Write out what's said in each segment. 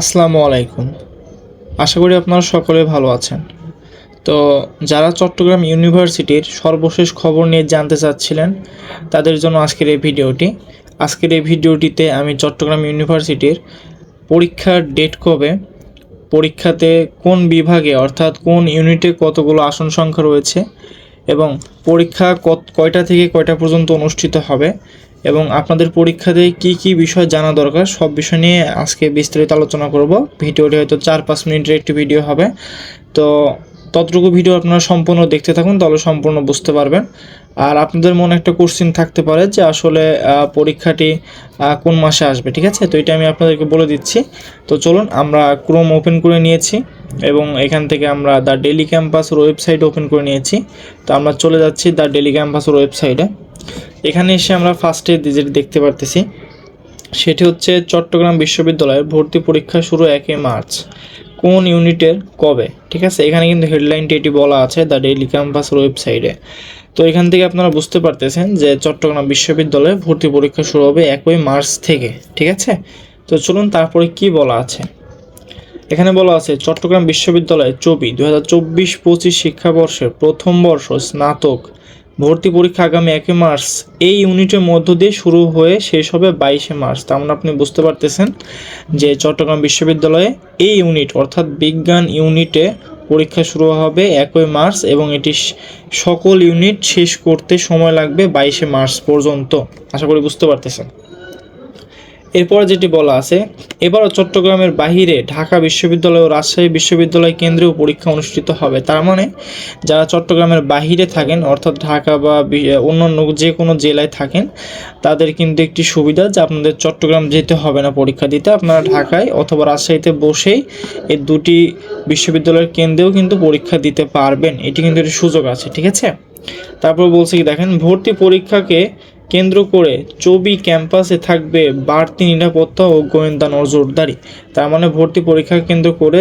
আসসালামু আলাইকুম। আশা করি আপনারা সকলে ভালো আছেন। তো যারা চট্টগ্রাম ইউনিভার্সিটির সর্বশেষ খবর নিয়ে জানতে চাচ্ছিলেন, তাদের জন্য আজকের এই ভিডিওটি। আজকের এই ভিডিওটিতে আমি চট্টগ্রাম ইউনিভার্সিটির পরীক্ষার ডেট কবে, পরীক্ষাতে কোন বিভাগে, অর্থাৎ কোন ইউনিটে কতগুলো আসন সংখ্যা রয়েছে এবং পরীক্ষা কয়টা থেকে কয়টা পর্যন্ত অনুষ্ঠিত হবে এবং আপনাদের পরীক্ষাতে কি কি বিষয় জানা দরকার, সব বিষয় নিয়ে আজকে বিস্তারিত আলোচনা করব। ভিডিওটি হয়তো চার পাঁচ মিনিটের একটি ভিডিও হবে। তো ততটুকু ভিডিও আপনারা সম্পূর্ণ দেখতে থাকুন, তাহলে সম্পূর্ণ বুঝতে পারবেন। আর আপনাদের মনে একটা কোশ্চিন থাকতে পারে যে আসলে পরীক্ষাটি কোন মাসে আসবে, ঠিক আছে? তো এটা আমি আপনাদেরকে বলে দিচ্ছি। তো চলুন, আমরা ক্রোম ওপেন করে নিয়েছি এবং এখান থেকে আমরা দ্য ডেলি ক্যাম্পাসের ওয়েবসাইট ওপেন করে নিয়েছি। তো আমরা চলে যাচ্ছি দ্য ডেলি ক্যাম্পাসের ওয়েবসাইটে। এখানে এসে আমরা ফার্স্টে যেটি দেখতে পারতেছি, সেটি হচ্ছে চট্টগ্রাম বিশ্ববিদ্যালয়ের ভর্তি পরীক্ষা শুরু একই মার্চ। কোন ইউনিটের কবে? ঠিক আছে? এখানে কিন্তু হেডলাইনটি এটি বলা আছে, দ্য ডেইলি ক্যাম্পাসের ওয়েবসাইটে। তো এখান থেকে আপনারা বুঝতে পারতেছেন যে চট্টগ্রাম বিশ্ববিদ্যালয়ে ভর্তি পরীক্ষা শুরু হবে একই মার্চ থেকে, ঠিক আছে? তো চলুন তারপরে কি বলা আছে? এখানে বলা আছে, চট্টগ্রাম বিশ্ববিদ্যালয়ে চবি দু হাজার চব্বিশ পঁচিশ শিক্ষাবর্ষের প্রথম বর্ষ স্নাতক ভর্তি পরীক্ষা আগামী একে মার্চ। এই ইউনিটের মধ্য দিয়ে শুরু হয়ে শেষ হবে বাইশে মার্চ। তেমন মানে আপনি বুঝতে পারতেছেন যে চট্টগ্রাম বিশ্ববিদ্যালয়ে এই ইউনিট, অর্থাৎ বিজ্ঞান ইউনিটে পরীক্ষা শুরু হবে একই মার্চ এবং এটি সকল ইউনিট শেষ করতে সময় লাগবে বাইশে মার্চ পর্যন্ত। আশা করি বুঝতে পারতেছেন। এরপর যেটি বলা আছে, এবারও চট্টগ্রামের বাহিরে ঢাকা বিশ্ববিদ্যালয় ও রাজশাহী বিশ্ববিদ্যালয় কেন্দ্রেও পরীক্ষা অনুষ্ঠিত হবে। তার মানে যারা চট্টগ্রামের বাহিরে থাকেন, অর্থাৎ ঢাকা বা অন্যান্য যে কোনো জেলায় থাকেন, তাদের কিন্তু একটি সুবিধা যে আপনাদের চট্টগ্রাম যেতে হবে না পরীক্ষা দিতে। আপনারা ঢাকায় অথবা রাজশাহীতে বসেই এই দুটি বিশ্ববিদ্যালয়ের কেন্দ্রেও কিন্তু পরীক্ষা দিতে পারবেন। এটি কিন্তু একটি সুযোগ আছে, ঠিক আছে? তারপর বলছে কি, দেখেন, ভর্তি পরীক্ষাকে কেন্দ্র করে চবি ক্যাম্পাসে থাকবে বাড়তি নিরাপত্তা ও গোয়েন্দা নজরদারি। তার মানে ভর্তি পরীক্ষা কেন্দ্র করে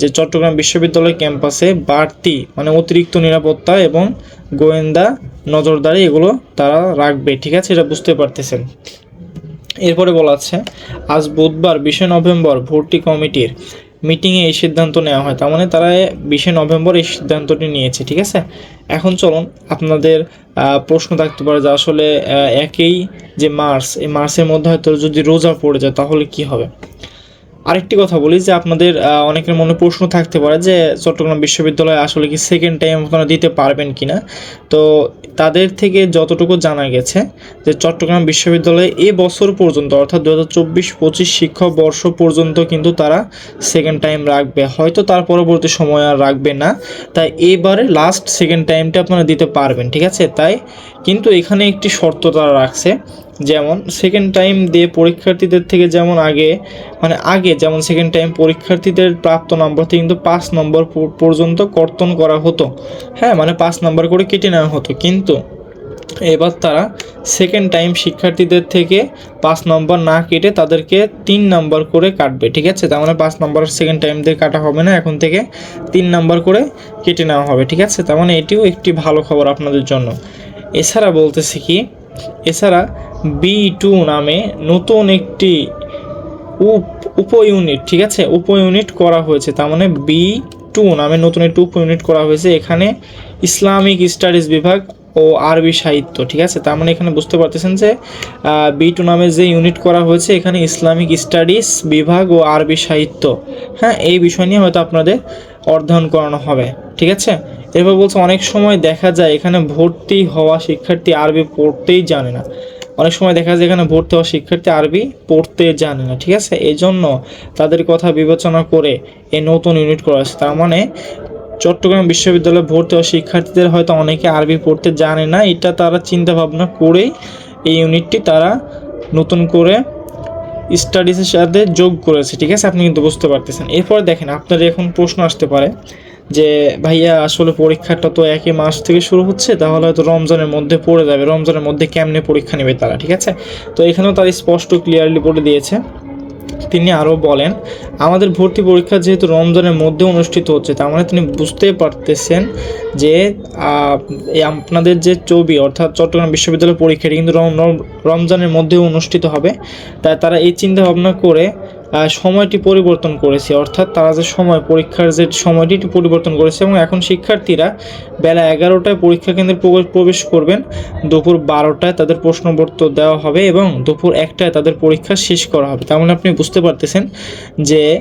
যে চট্টগ্রাম বিশ্ববিদ্যালয় ক্যাম্পাসে বাড়তি মানে অতিরিক্ত নিরাপত্তা এবং গোয়েন্দা নজরদারি এগুলো তারা রাখবে, ঠিক আছে? এটা বুঝতে পারতেছেন। এরপরে বলা আছে, আজ বুধবার, বিশে নভেম্বর, ভর্তি কমিটির মিটিংয়ে এই সিদ্ধান্ত নেওয়া হয়। তার মানে তারা বিশে নভেম্বর এই সিদ্ধান্তটি নিয়েছে, ঠিক আছে? এখন চলুন আপনাদের প্রশ্ন থাকতে পারে যে আসলে একেই যে মার্চ, এই মার্চের মধ্যে হয়তো যদি রোজা পড়ে যায় তাহলে কি হবে? আরেকটি কথা বলি যে আপনাদের অনেকের মনে প্রশ্ন থাকতে পারে যে চট্টগ্রাম বিশ্ববিদ্যালয়ে আসলে কি সেকেন্ড টাইম আপনারা দিতে পারবেন কিনা? তো তাদের থেকে যতটুকু জানা গেছে যে চট্টগ্রাম বিশ্ববিদ্যালয়ে এ বছর পর্যন্ত, অর্থাৎ দু হাজার চব্বিশ পঁচিশ শিক্ষাবর্ষ পর্যন্ত কিন্তু তারা সেকেন্ড টাইম রাখবে। হয়তো তার পরবর্তী সময় আর রাখবে না। তাই এবারে লাস্ট সেকেন্ড টাইমটা আপনারা দিতে পারবেন, ঠিক আছে? তাই কিন্তু এখানে একটি শর্ত তারা রাখছে যেমন সেকেন্ড টাইম দিয়ে পরীক্ষার্থীদের থেকে যেমন আগে মানে আগে যেমন সেকেন্ড টাইম পরীক্ষার্থীদের প্রাপ্ত নম্বর থেকে কিন্তু পাঁচ নম্বর পর্যন্ত কর্তন করা হতো। হ্যাঁ মানে পাঁচ নম্বর করে কেটে নেওয়া হতো। কিন্তু এবার তারা সেকেন্ড টাইম শিক্ষার্থীদের থেকে পাঁচ নম্বর না কেটে তাদেরকে তিন নম্বর করে কাটবে, ঠিক আছে? তার মানে পাঁচ নম্বর সেকেন্ড টাইম দিয়ে কাটা হবে না, এখন থেকে তিন নম্বর করে কেটে নেওয়া হবে, ঠিক আছে? তার মানে এটিও একটি ভালো খবর আপনাদের জন্য। এছাড়া বলতেছি কি এছাড়া বি টু নামে নতুন একটি উপ উপ ইউনিট ঠিক আছে? উপ ইউনিট করা হয়েছে, তার মানে বি টু নামে নতুন একটি উপ ইউনিট করা হয়েছে। এখানে ইসলামিক স্টাডিজ বিভাগ ও আরবি সাহিত্য, ঠিক আছে? তার মানে এখানে বুঝতে পারতেছেন যে বি টু নামে যে ইউনিট করা হয়েছে, এখানে ইসলামিক স্টাডিজ বিভাগ ও আরবি সাহিত্য। হ্যাঁ এই বিষয় নিয়ে হয়তো আপনাদের অধ্যয়ন করানো হবে, ঠিক আছে? এরপর বলছে, অনেক সময় দেখা যায় এখানে ভর্তি হওয়া শিক্ষার্থী আরবি পড়তেই জানে না। অনেক সময় দেখা যায় এখানে ভর্তি হওয়া শিক্ষার্থী আরবি পড়তে জানে না, ঠিক আছে? এই জন্য তাদের কথা বিবেচনা করে এই নতুন ইউনিট করা হয়েছে। তার মানে চট্টগ্রাম বিশ্ববিদ্যালয়ে ভর্তি হওয়া শিক্ষার্থীদের হয়তো অনেকে আরবি পড়তে জানে না। এটা তারা চিন্তা ভাবনা করেই এই ইউনিটটি তারা নতুন করে স্টাডিজের সাথে যোগ করেছে, ঠিক আছে? আপনি কিন্তু বুঝতে পারতেছেন। এরপর দেখেন, আপনার এখন প্রশ্ন আসতে পারে যে, ভাইয়া, আসলে পরীক্ষাটা তো একই মাস থেকে শুরু হচ্ছে, তাহলে হয়তো রমজানের মধ্যে পড়ে যাবে। রমজানের মধ্যে কেমনে পরীক্ষা নেবে তারা? ঠিক আছে? তো এখানেও তারা স্পষ্ট ক্লিয়ারলি বলে দিয়েছে। তিনি আরও বলেন, আমাদের ভর্তি পরীক্ষা যেহেতু রমজানের মধ্যে অনুষ্ঠিত হচ্ছে, তার মানে তিনি বুঝতে পারতেছেন যে আপনাদের যে চবি অর্থাৎ চট্টগ্রাম বিশ্ববিদ্যালয় পরীক্ষাটি কিন্তু রম- রম- রমজানের মধ্যেও অনুষ্ঠিত হবে। তাই তারা এই চিন্তা ভাবনা করে সময়টি পরিবর্তন করেছে। অর্থাৎ তারা যে সময়, পরীক্ষার যে সময়টি পরিবর্তন করেছে এবং এখন শিক্ষার্থীরা বেলা এগারোটায় পরীক্ষা কেন্দ্রে প্রবে- প্রবেশ করবেন। দুপুর বারোটায় তাদের প্রশ্নপত্র দেওয়া হবে এবং দুপুর একটায় তাদের পরীক্ষা শেষ করা হবে। তার মানে আপনি বুঝতে পারতেছেন যে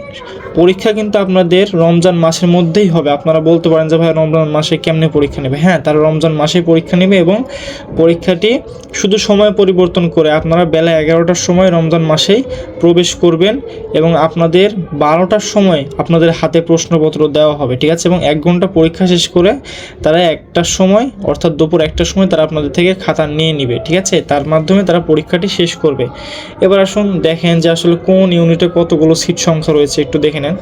পরীক্ষা কিন্তু আপনাদের রমজান মাসের মধ্যেই হবে। আপনারা বলতে পারেন যে, ভাই, রমজান মাসে কেমনে পরীক্ষা নেবে? হ্যাঁ তারা রমজান মাসে পরীক্ষা নেবে এবং পরীক্ষাটি শুধু সময় পরিবর্তন করে আপনারা বেলা এগারোটার সময় রমজান মাসেই প্রবেশ করবেন। এবং আপনাদের বারোটার সময় আপনাদের হাতে প্রশ্নপত্র দেওয়া হবে, ঠিক আছে? এবং এক ঘণ্টা পরীক্ষা শেষ করে তারা একটার সময়, অর্থাৎ দুপুর একটার সময় তারা আপনাদের থেকে খাতা নিয়ে নিবে, ঠিক আছে? তার মাধ্যমে তারা পরীক্ষাটি শেষ করবে। এবার আসুন, দেখেন যে আসলে কোন ইউনিটে কতগুলো সিট সংখ্যা রয়েছে, একটু দেখে নেন।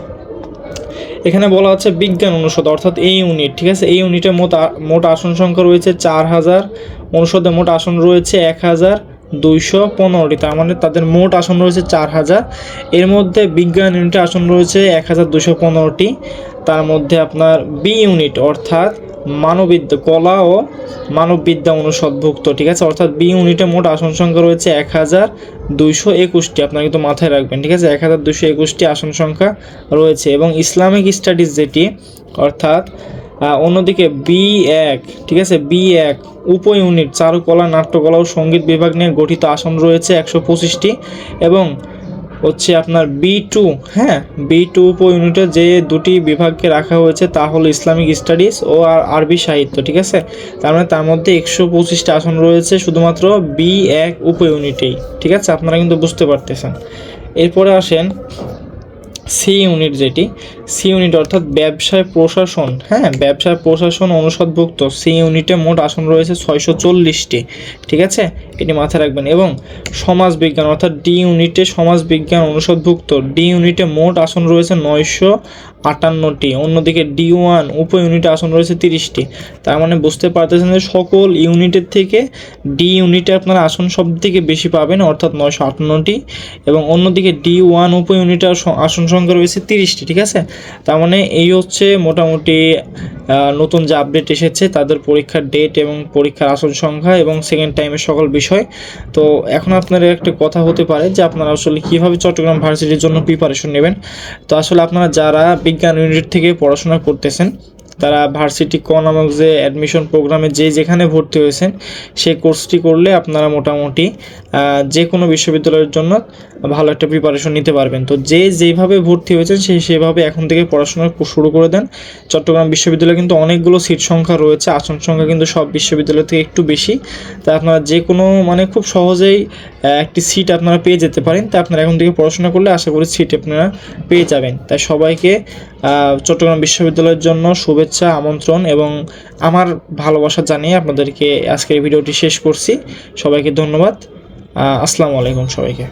এখানে বলা আছে বিজ্ঞান অনুষদ, অর্থাৎ এই ইউনিট, ঠিক আছে? এই ইউনিটে মোট মোট আসন সংখ্যা রয়েছে চার হাজার, অনুষদে মোট আসন রয়েছে এক হাজার দুইশো পনেরোটি, তার মানে তাদের মোট আসন রয়েছে চার হাজার। এর মধ্যে বিজ্ঞান ইউনিটে আসন রয়েছে এক হাজার দুশো পনেরোটি, তার মধ্যে আপনার বি ইউনিট অর্থাৎ মানববিদ্যা, কলা ও মানববিদ্যা অনুষদভুক্ত, ঠিক আছে? অর্থাৎ বি ইউনিটে মোট আসন সংখ্যা রয়েছে এক হাজার দুইশো একুশটি, আপনারা কিন্তু মাথায় রাখবেন, ঠিক আছে? এক হাজার দুশো একুশটি আসন সংখ্যা রয়েছে এবং ইসলামিক স্টাডিজ যেটি, অর্থাৎ অন্যদিকে বি এক, ঠিক আছে? বি এক উপ ইউনিট চারুকলা, নাট্যকলা ও সংগীত বিভাগ নিয়ে গঠিত আসন রয়েছে একশো পঁচিশটি এবং হচ্ছে আপনার বি টু হ্যাঁ? বি টু উপ ইউনিটে যে দুটি বিভাগকে রাখা হয়েছে তা হলো ইসলামিক স্টাডিজ ও আর আরবি সাহিত্য, ঠিক আছে? তার মানে তার মধ্যে একশো পঁচিশটা আসন রয়েছে শুধুমাত্র বি এক উপ ইউনিটেই ঠিক আছে? আপনারা কিন্তু বুঝতে পারতেছেন। এরপরে আসেন সি ইউনিট যেটি সি ইউনিট অর্থাৎ ব্যবসায় প্রশাসন হ্যাঁ ব্যবসায় প্রশাসন অনুষদভুক্ত সি ইউনিটে মোট আসন রয়েছে ছয়শো চল্লিশটি, ঠিক আছে? এটি মাথায় রাখবেন। এবং সমাজবিজ্ঞান, অর্থাৎ ডি ইউনিটে সমাজবিজ্ঞান অনুষদভুক্ত ডি ইউনিটে মোট আসন রয়েছে নয়শো আটান্নটি অন্যদিকে ডি ওয়ান উপ ইউনিটে আসন রয়েছে তিরিশটি। তার মানে বুঝতে পারতেছেন যে সকল ইউনিটের থেকে ডি ইউনিটে আপনারা আসন সব থেকে বেশি পাবেন, অর্থাৎ নয়শো আটান্নটি, এবং অন্যদিকে ডি ওয়ান উপ ইউনিটে আস- আসন সংখ্যা রয়েছে তিরিশটি, ঠিক আছে? তার মানে এই হচ্ছে মোটামুটি নতুন যে আপডেট এসেছে, তাদের পরীক্ষার ডেট এবং পরীক্ষার আসন সংখ্যা এবং সেকেন্ড টাইমের সকল বিষয়। তো এখন আপনার একটা কথা হতে পারে যে আপনারা আসলে কীভাবে চট্টগ্রাম ভার্সিটির জন্য প্রিপারেশন নেবেন। তো আসলে আপনারা যারা বিজ্ঞান ইউনিট থেকে পড়াশোনা করতেছেন। তারা ভার্সিটি ক নামক যে অ্যাডমিশন প্রোগ্রামে যে যেখানে ভর্তি হয়েছেন, সেই কোর্সটি করলে আপনারা মোটামুটি যে কোনো বিশ্ববিদ্যালয়ের জন্য ভালো একটা প্রিপারেশন নিতে পারবেন। তো যে যেভাবে ভর্তি হয়েছেন সেই সেভাবে এখন থেকে পড়াশোনা শুরু করে দেন। চট্টগ্রাম বিশ্ববিদ্যালয়ে কিন্তু অনেকগুলো সিট সংখ্যা রয়েছে, আসন সংখ্যা কিন্তু সব বিশ্ববিদ্যালয় থেকে একটু বেশি। তাই আপনারা যে কোনো মানে খুব সহজেই একটি সিট আপনারা পেয়ে যেতে পারেন। তাই আপনারা এখন থেকে পড়াশোনা করলে আশা করি সিট আপনারা পেয়ে যাবেন। তাই সবাইকে চট্টগ্রাম বিশ্ববিদ্যালয়ের জন্য শুভেচ্ছা আমন্ত্রণ এবং আমার ভালোবাসা জানিয়ে আপনাদেরকে আজকের ভিডিওটি শেষ করছি। সবাইকে ধন্যবাদ। আসসালামু আলাইকুম সবাইকে।